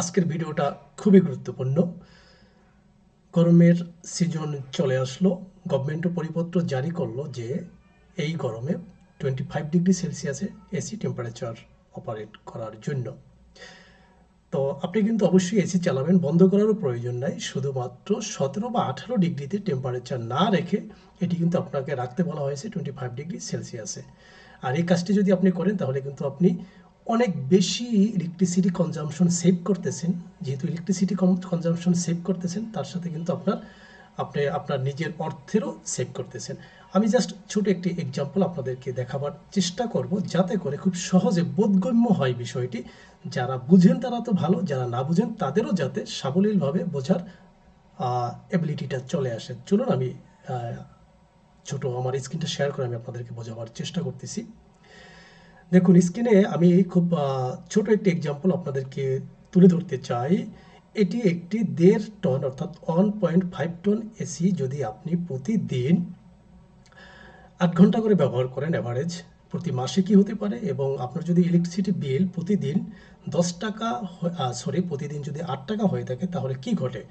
আজকের ভিডিওটা খুবই গুরুত্বপূর্ণ। গরমের সিজন চলে আসলো। গভর্নমেন্টও পরিপত্র জারি করল যে, এই গরমে টোয়েন্টি ফাইভ ডিগ্রি সেলসিয়াসে এসি টেম্পারেচার অপারেট করার জন্য। তো আপনি কিন্তু অবশ্যই এসি চালাবেন, বন্ধ করারও প্রয়োজন নাই। শুধুমাত্র সতেরো বা আঠারো ডিগ্রিতে টেম্পারেচার না রেখে এটি কিন্তু আপনাকে রাখতে বলা হয়েছে টোয়েন্টি ফাইভ ডিগ্রি সেলসিয়াসে আর এই কাজটি যদি আপনি করেন, তাহলে কিন্তু আপনি অনেক বেশি ইলেকট্রিসিটি কনজামশন সেভ করতেছেন। যেহেতু ইলেকট্রিসিটি কনজামশন সেভ করতেছেন, তার সাথে কিন্তু আপনার, আপনি আপনার নিজের অর্থেরও সেভ করতেছেন। আমি জাস্ট ছোট একটি এক্সাম্পল আপনাদেরকে দেখাবার চেষ্টা করব, যাতে করে খুব সহজে বোধগম্য হয় বিষয়টি। যারা বুঝেন তারা তো ভালো, যারা না বুঝেন তাদেরও যাতে সাবলীলভাবে বোঝার এবিলিটিটা চলে আসে। চলুন আমি ছোট আমার স্ক্রিনটা শেয়ার করে আমি আপনাদেরকে বোঝাবার চেষ্টা করতেছি। দেখুন স্ক্রিনে আমি খুব ছোট একটি এক্সাম্পল আপনাদেরকে তুলে ধরতে চাই। এটি একটি দেড় টন অর্থাৎ one point five ton AC যদি আপনি প্রতিদিন আট ঘণ্টা করে ব্যবহার করেন অ্যাভারেজ প্রতি মাসে কি হতে পারে? এবং আপনার যদি ইলেকট্রিসিটি বিল প্রতিদিন দশ টাকা সরি প্রতিদিন যদি আট টাকা হয়ে থাকে, তাহলে কি ঘটে?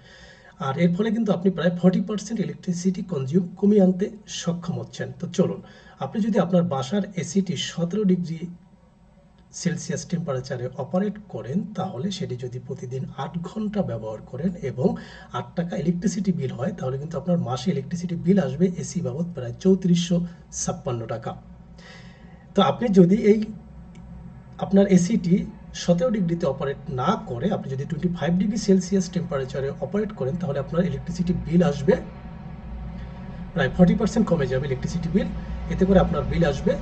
আর এর ফলে কিন্তু আপনি প্রায় ফর্টি পার্সেন্ট ইলেকট্রিসিটি কনজিউম কমিয়ে আনতে সক্ষম হচ্ছেন। তো চলুন, আপনি যদি আপনার বাসার এসিটি সতেরো ডিগ্রি সেলসিয়াস টেম্পারেচারে অপারেট করেন, তাহলে সেটি যদি প্রতিদিন আট ঘণ্টা ব্যবহার করেন এবং আট টাকা ইলেকট্রিসিটি বিল হয়, তাহলে কিন্তু আপনার মাসে ইলেকট্রিসিটি বিল আসবে এসি বাবদ প্রায় চৌত্রিশশো ছাপ্পান্ন টাকা। তো আপনি যদি এই আপনার এসিটি সতেরো ডিগ্রিতে অপারেট না করে আপনি যদি টোয়েন্টি ফাইভ ডিগ্রি সেলসিয়াস টেম্পারেচারে অপারেট করেন, তাহলে আপনার ইলেকট্রিসিটি বিল আসবে প্রায় ফর্টি পার্সেন্ট কমে যাবে ইলেকট্রিসিটি বিল এতে করে আপনার বিল আসবে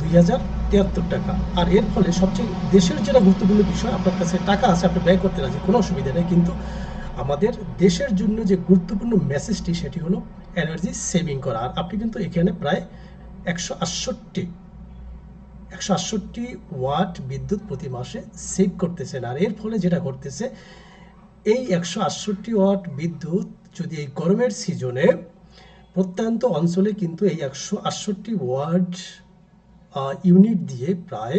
দুই হাজার তিয়াত্তর টাকা। আর এর ফলে সবচেয়ে দেশের যেটা গুরুত্বপূর্ণ বিষয়, আপনার কাছে টাকা আছে, আপনি ব্যয় করতে রাজি, কোনো অসুবিধা নেই। কিন্তু আমাদের দেশের জন্য যে গুরুত্বপূর্ণ মেসেজটি সেটি হলো এনার্জি সেভিং করা। আর আপনি কিন্তু এখানে প্রায় একশো আটষট্টি একশো আটষট্টি ওয়াট বিদ্যুৎ প্রতি মাসে সেভ করতেছেন। আর এর ফলে যেটা ঘটতেছে, এই একশো আটষট্টি ওয়াট বিদ্যুৎ যদি এই গরমের সিজনে প্রত্যন্ত অঞ্চলে কিন্তু এই একশো আটষট্টি ওয়াট ইউনিট দিয়ে প্রায়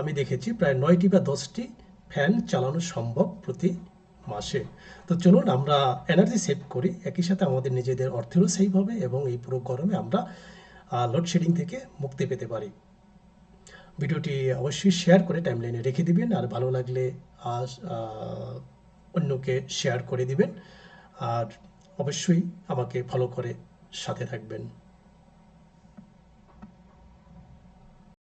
আমি দেখেছি প্রায় নয়টি বা দশটি ফ্যান চালানো সম্ভব প্রতি মাসে। তো চলুন আমরা এনার্জি সেভ করি। একই সাথে আমাদের নিজেদের অর্থেরও সেভ হবে এবং এই পুরো গরমে আমরা লোডশেডিং থেকে মুক্তি পেতে পারি। ভিডিওটি অবশ্যই শেয়ার করে টাইমলাইনে রেখে দিবেন। আর ভালো লাগলে অন্যকে শেয়ার করে দিবেন। আর অবশ্যই আমাকে ফলো করে সাথে থাকবেন।